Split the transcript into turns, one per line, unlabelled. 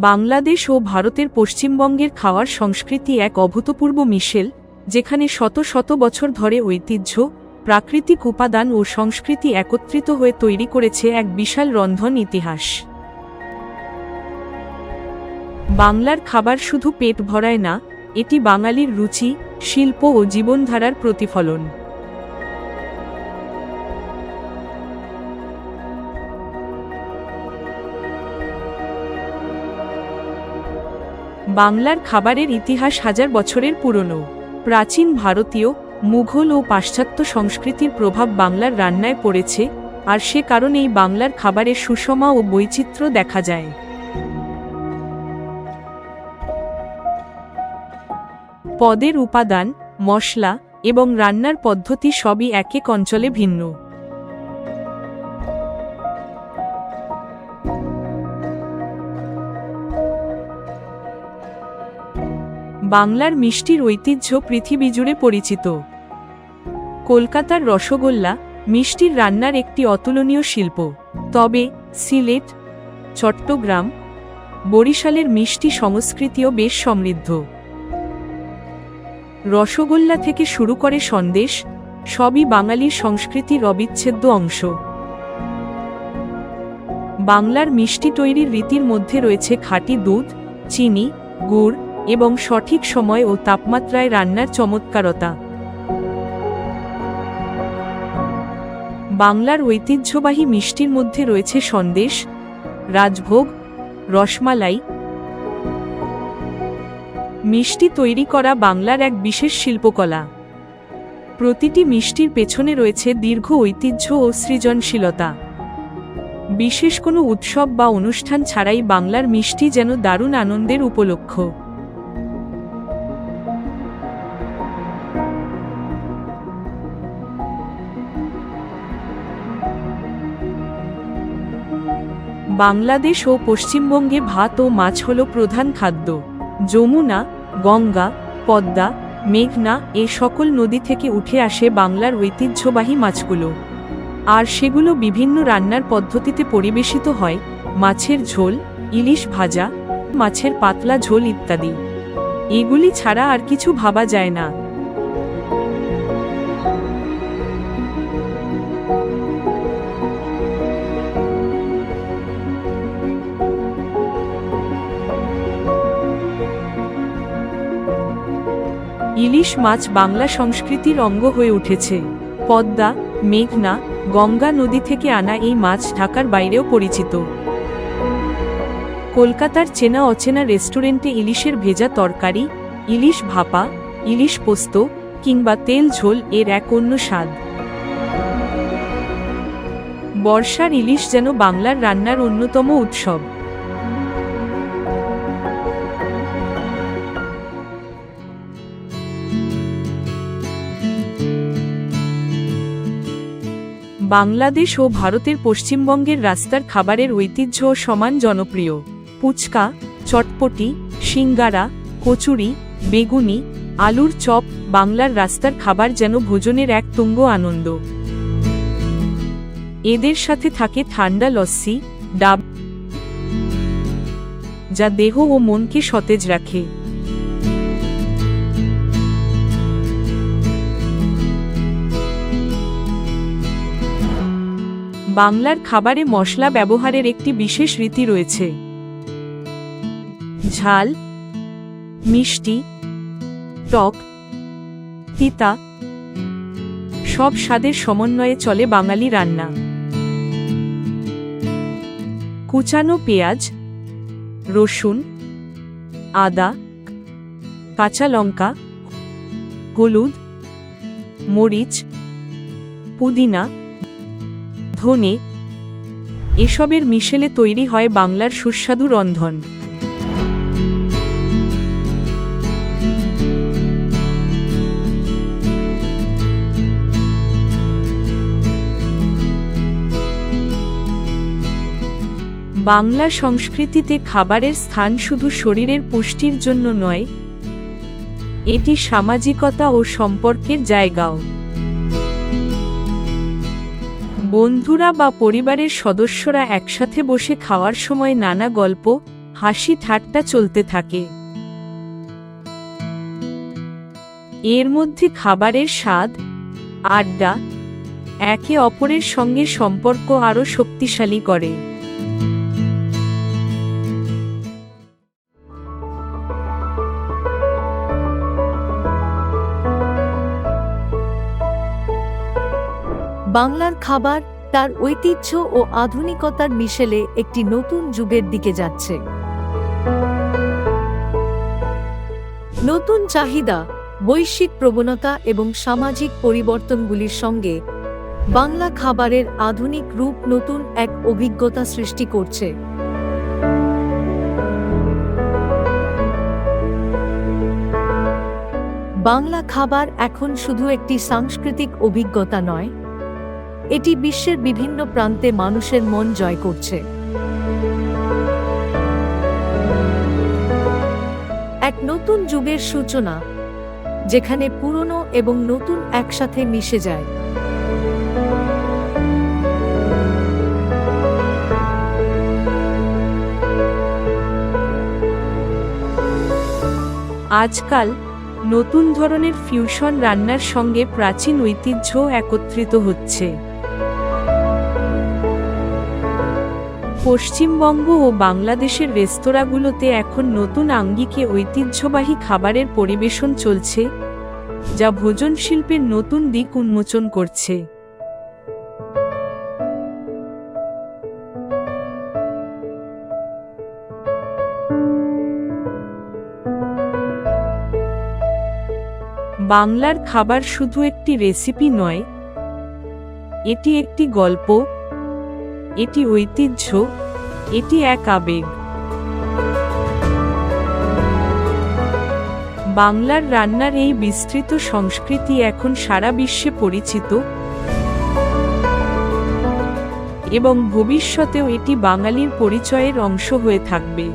বাংলাদেশ ও ভারতের পশ্চিমবঙ্গের খাওয়ার সংস্কৃতি এক অভূতপূর্ব মিশেল, যেখানে শত শত বছর ধরে ঐতিহ্য, প্রাকৃতিক উপাদান ও সংস্কৃতি একত্রিত হয়ে তৈরি করেছে এক বিশাল রন্ধন ইতিহাস। বাংলার খাবার শুধু পেট ভরায় না, এটি বাঙালির রুচি, শিল্প ও জীবনধারার প্রতিফলন। বাংলার খাবারের ইতিহাস হাজার বছরের পুরনো। প্রাচীন ভারতীয়, মুঘল ও পাশ্চাত্য সংস্কৃতির প্রভাব বাংলার রান্নায় পড়েছে, আর সে কারণেই বাংলার খাবারের সুষমা ও বৈচিত্র্য দেখা যায়। পদের উপাদান, মশলা এবং রান্নার পদ্ধতি সবই এক এক অঞ্চলে ভিন্ন। বাংলার মিষ্টির ঐতিহ্য পৃথিবী জুড়ে পরিচিত। কলকাতার রসগোল্লা মিষ্টির রান্নার একটি অতুলনীয় শিল্প। তবে, সিলেট, চট্টগ্রাম, বরিশালের মিষ্টি সংস্কৃতিও বেশ সমৃদ্ধ। রসগোল্লা থেকে শুরু করে সন্দেশ, সবই বাঙালির সংস্কৃতির অবিচ্ছেদ্য অংশ। বাংলার মিষ্টি তৈরির রীতির মধ্যে রয়েছে খাঁটি দুধ, চিনি, গুড় এবং সঠিক সময় ও তাপমাত্রায় রান্নার চমৎকারতা। বাংলার ঐতিহ্যবাহী মিষ্টির মধ্যে রয়েছে সন্দেশ, রাজভোগ, রসমালাই। মিষ্টি তৈরি করা বাংলার এক বিশেষ শিল্পকলা। প্রতিটি মিষ্টির পেছনে রয়েছে দীর্ঘ ঐতিহ্য ও সৃজনশীলতা। বিশেষ কোনো উৎসব বা অনুষ্ঠান ছাড়াই বাংলার মিষ্টি যেন দারুণ আনন্দের উপলক্ষ। বাংলাদেশ ও পশ্চিমবঙ্গে ভাত ও মাছ হল প্রধান খাদ্য। যমুনা, গঙ্গা, পদ্মা, মেঘনা এ সকল নদী থেকে উঠে আসে বাংলার ঐতিহ্যবাহী মাছগুলো। আর সেগুলো বিভিন্ন রান্নার পদ্ধতিতে পরিবেশিত হয়, মাছের ঝোল, ইলিশ ভাজা, মাছের পাতলা ঝোল ইত্যাদি। এগুলি ছাড়া আর কিছু ভাবা যায় না। ইলিশ মাছ বাংলা সংস্কৃতির অঙ্গ হয়ে উঠেছে। পদ্মা, মেঘনা, গঙ্গা নদী থেকে আনা এই মাছ ঢাকার বাইরেও পরিচিত। কলকাতার চেনা অচেনা রেস্টুরেন্টে ইলিশের ভেজা তরকারি, ইলিশ ভাপা, ইলিশ পোস্ত কিংবা তেল ঝোল এর এক অন্য স্বাদ। বর্ষার ইলিশ যেন বাংলার রান্নার অন্যতম উৎসব। বাংলাদেশ ও ভারতের পশ্চিমবঙ্গের রাস্তার খাবারের ঐতিহ্য সমান জনপ্রিয়। পুচকা, চটপটি, সিঙ্গারা, কচুরি, বেগুনি, আলুর চপ বাংলার রাস্তার খাবার যেন ভোজনের এক তুঙ্গ আনন্দ। এদের সাথে থাকে ঠান্ডা লস্যি, ডাব যা দেহ ও মনকে সতেজ রাখে। বাংলার খাবারে মশলা ব্যবহারের একটি বিশেষ রীতি রয়েছে। ঝাল, মিষ্টি, টক তিতা সব স্বাদের সমন্বয়ে চলে বাঙালি রান্না। কুচানো পেঁয়াজ, রসুন, আদা, কাঁচা লঙ্কা, হলুদ, মরিচ, পুদিনা ধনে এসবের মিশেলে তৈরি হয় বাংলার সুস্বাদু রন্ধন। বাংলা সংস্কৃতিতে খাবারের স্থান শুধু শরীরের পুষ্টির জন্য নয়, এটি সামাজিকতা ও সম্পর্কের জায়গাও। বন্ধুরা বা পরিবারের সদস্যরা একসাথে বসে খাওয়ার সময় নানা গল্প, হাসি ঠাট্টা চলতে থাকে। এর মধ্যে খাবারের স্বাদ, আড্ডা, একে অপরের সঙ্গে সম্পর্ক আরও শক্তিশালী করে।
বাংলার খাবার তার ঐতিহ্য ও আধুনিকতার মিশেলে একটি নতুন যুগের দিকে যাচ্ছে। নতুন চাহিদা, বৈশ্বিক প্রবণতা এবং সামাজিক পরিবর্তনগুলির সঙ্গে বাংলা খাবারের আধুনিক রূপ নতুন এক অভিজ্ঞতা সৃষ্টি করছে। বাংলা খাবার এখন শুধু একটি সাংস্কৃতিক অভিজ্ঞতা নয় এটি বিশ্বের বিভিন্ন প্রান্তে মানুষের মন জয় করছে। এক নতুন যুগের সূচনা, যেখানে পুরনো এবং নতুন একসাথে মিশে যায়।
আজকাল নতুন ধরনের ফিউশন রান্নার সঙ্গে প্রাচীন ঐতিহ্য একত্রিত হচ্ছে। পশ্চিমবঙ্গ ও বাংলাদেশের রেস্তোরাঁগুলোতে এখন নতুন আঙ্গিকে ঐতিহ্যবাহী খাবারের পরিবেশন চলছে, যা ভোজন শিল্পের নতুন দিক উন্মোচন করছে। বাংলার খাবার শুধু একটি রেসিপি নয়, এটি একটি গল্প এটি ঐতিহ্য, এটি এক আবেগ। বাংলার রান্নার এই বিস্তৃত সংস্কৃতি এখন সারা বিশ্বে পরিচিত এবং ভবিষ্যতেও এটি বাঙালির পরিচয়ের অংশ হয়ে থাকবে।